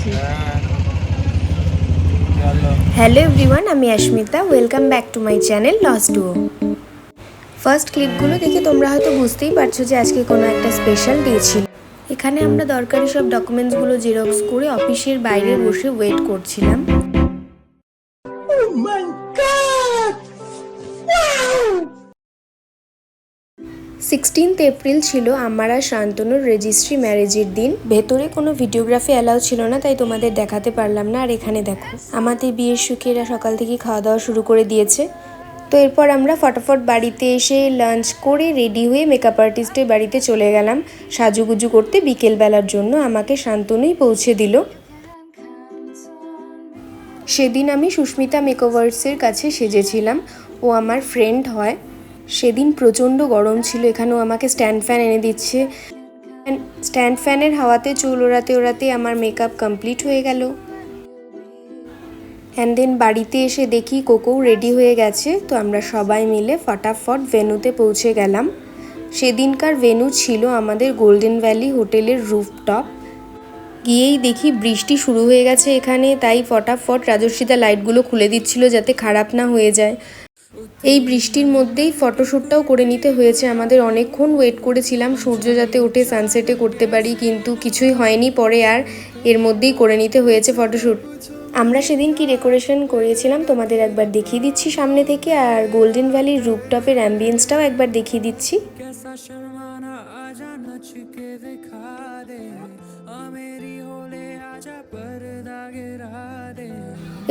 আছি। Hello everyone আমি Asmita. Welcome back to my channel loss ডু ফার্স্ট ক্লিপগুলো দেখে তোমরা হয়তো বুঝতেই পারছ যে আজকে কোনো একটা স্পেশাল ডে ছিল। এখানে আমরা দরকারি সব ডকুমেন্টসগুলো জেরক্স করে অফিসের বাইরে বসে ওয়েট করছিলাম। সিক্সটিন্থ এপ্রিল ছিল আমার আর শান্তনুর রেজিস্ট্রি ম্যারেজের দিন। ভেতরে কোনো ভিডিওগ্রাফি অ্যালাউ ছিল না, তাই তোমাদের দেখাতে পারলাম না। আর এখানে দেখো, আমাদের বিয়ের সুখেরা সকাল থেকে খাওয়া দাওয়া শুরু করে দিয়েছে। তো এরপর আমরা ফটাফট বাড়িতে এসে লাঞ্চ করে রেডি হয়ে মেকআপ আর্টিস্টের বাড়িতে চলে গেলাম। সাজুগুজু করতে বিকেলবেলার জন্য আমাকে শান্তনুই পৌঁছে দিল। সেদিন আমি সুস্মিতা মেকওভার্সের কাছে সেজেছিলাম। ও আমার ফ্রেন্ড হয়। সেদিন প্রচণ্ড গরম ছিল, এখানেও আমাকে স্ট্যান্ড ফ্যান এনে দিচ্ছে। স্ট্যান্ড ফ্যানের হাওয়াতে চুল ওড়াতে ওড়াতে আমার মেকআপ কমপ্লিট হয়ে গেল। অ্যান্ড দেন বাড়িতে এসে দেখি কোকো রেডি হয়ে গেছে, তো আমরা সবাই মিলে ফটাফট ভেনুতে পৌঁছে গেলাম। সেদিনকার ভেনু ছিল আমাদের গোল্ডেন ভ্যালি হোটেলের রুফটপ গিয়েই দেখি বৃষ্টি শুরু হয়ে গেছে এখানে, তাই ফটাফট রাজস্বিতা লাইটগুলো খুলে দিচ্ছিল যাতে খারাপ না হয়ে যায়। এই বৃষ্টির মধ্যেই ফটোশ্যুটটাও করে নিতে হয়েছে আমাদের অনেকক্ষণ। ওয়েট করেছিলাম, সূর্য যাতে ওঠে সানসেটে করতে পারি, কিন্তু কিছুই হয়নি। পরে আর এর মধ্যেই করে নিতে হয়েছে ফটোশ্যুট আমরা সেদিন কি ডেকোরেশন করেছিলাম তোমাদের একবার দেখিয়ে দিচ্ছি সামনে থেকে, আর গোল্ডেন ভ্যালির রুপটপের অ্যাম্বিয়েন্সটাও একবার দেখিয়ে দিচ্ছি।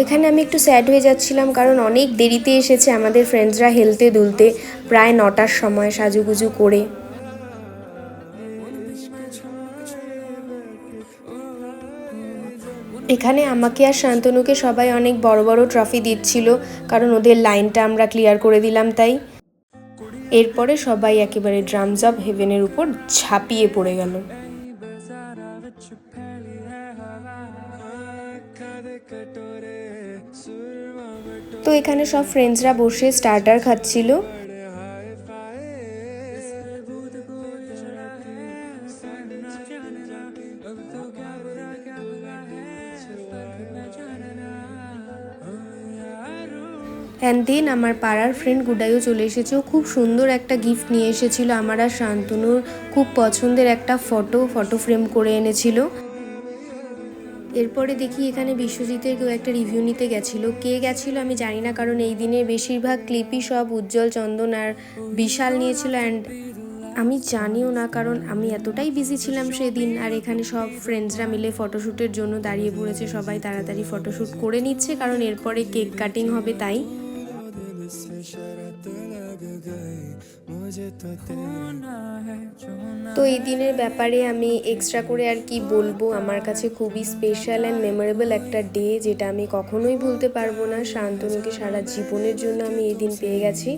এখানে আমি একটু স্যাড হয়ে যাচ্ছিলাম কারণ অনেক দেরিতে এসেছে আমাদের ফ্রেন্ডসরা হেলতে দুলতে, প্রায় নটার সময় সাজুগুজু করে। এখানে আমাকে আর শান্তনুকে সবাই অনেক বড় বড় ট্রফি দিচ্ছিল, কারণ ওদের লাইনটা আমরা ক্লিয়ার করে দিলাম তাই। এরপরে সবাই একেবারে ড্রামস অফ হেভেনের উপর ঝাঁপিয়ে পড়ে গেল। তো এখানে সব ফ্রেন্ডসরা বসে স্টার্টার খাচ্ছিল। অ্যান্ড দেন আমার পাড়ার ফ্রেন্ড গুডাইও চলে এসেছে। ও খুব সুন্দর একটা গিফট নিয়ে এসেছিল। আমার আর শান্তনুর খুব পছন্দের একটা ফটো ফটো ফ্রেম করে এনেছিল। এরপরে দেখি এখানে বিশ্বজিতের কেউ একটা রিভিউ নিতে গেছিল। কে গেছিল আমি জানি না, কারণ এই দিনের বেশিরভাগ ক্লিপই সব উজ্জ্বল চন্দন আর বিশাল নিয়েছিল অ্যান্ড আমি জানিও না, কারণ আমি এতটাই বিজি ছিলাম সেদিন আর এখানে সব ফ্রেন্ডসরা মিলে ফটোশ্যুটের জন্য দাঁড়িয়ে পড়েছে, সবাই তাড়াতাড়ি ফটোশ্যুট করে নিচ্ছে, কারণ এরপরে কেক কাটিং হবে তাই। তো এই দিনের ব্যাপারে আমি এক্সট্রা করে আর কি বলব আমার কাছে খুবই স্পেশাল অ্যান্ড মেমোরেবল একটা ডে যেটা আমি কখনোই ভুলতে পারব না শান্তনুকে সারা জীবনের জন্য আমি এই দিন পেয়ে গেছি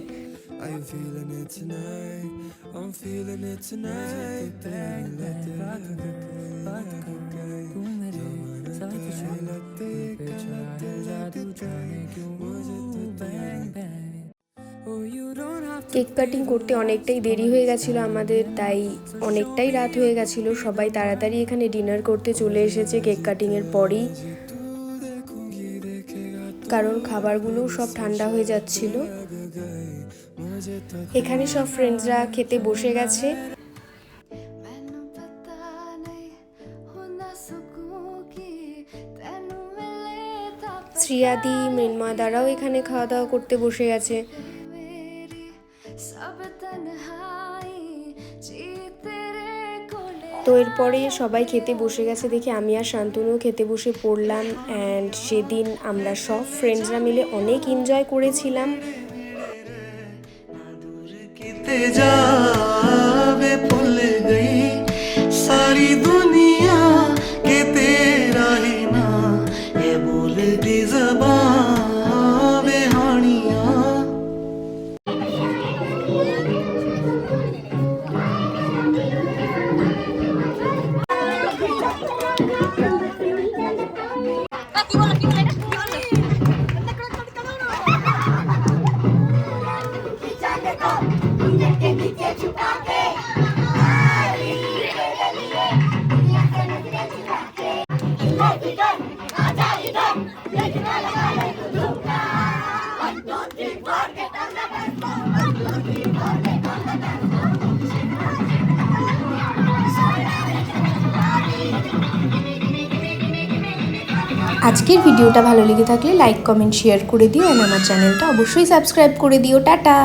Oh, you don't. Cake cutting করতে অনেকটাই দেরি হয়ে গেছিল আমাদের, তাই অনেকটাই রাত হয়ে গেছিল। সবাই তাড়াতাড়ি এখানে ডিনার করতে চলে এসেছে কেক কাটিংয়ের পরেই। কারণ খাবারগুলো সব ঠান্ডা হয়ে যাচ্ছিল। এখানে সব ফ্রেন্ডসরা খেতে বসে গেছে। শ্রিয়াদি, মৃন্মা দ্বারাও এখানে খাওয়া দাওয়া করতে বসে গেছে। তো এরপরে সবাই খেতে বসে গেছে দেখে আমি আর শান্তনুও খেতে বসে পড়লাম অ্যান্ড সেদিন আমরা সব ফ্রেন্ডসরা মিলে অনেক এনজয় করেছিলাম। আজকের ভিডিওটা ভালো লেগে থাকলে লাইক, কমেন্ট, শেয়ার করে দিও আর আমার চ্যানেলটা অবশ্যই সাবস্ক্রাইব করে দিও। টাটা!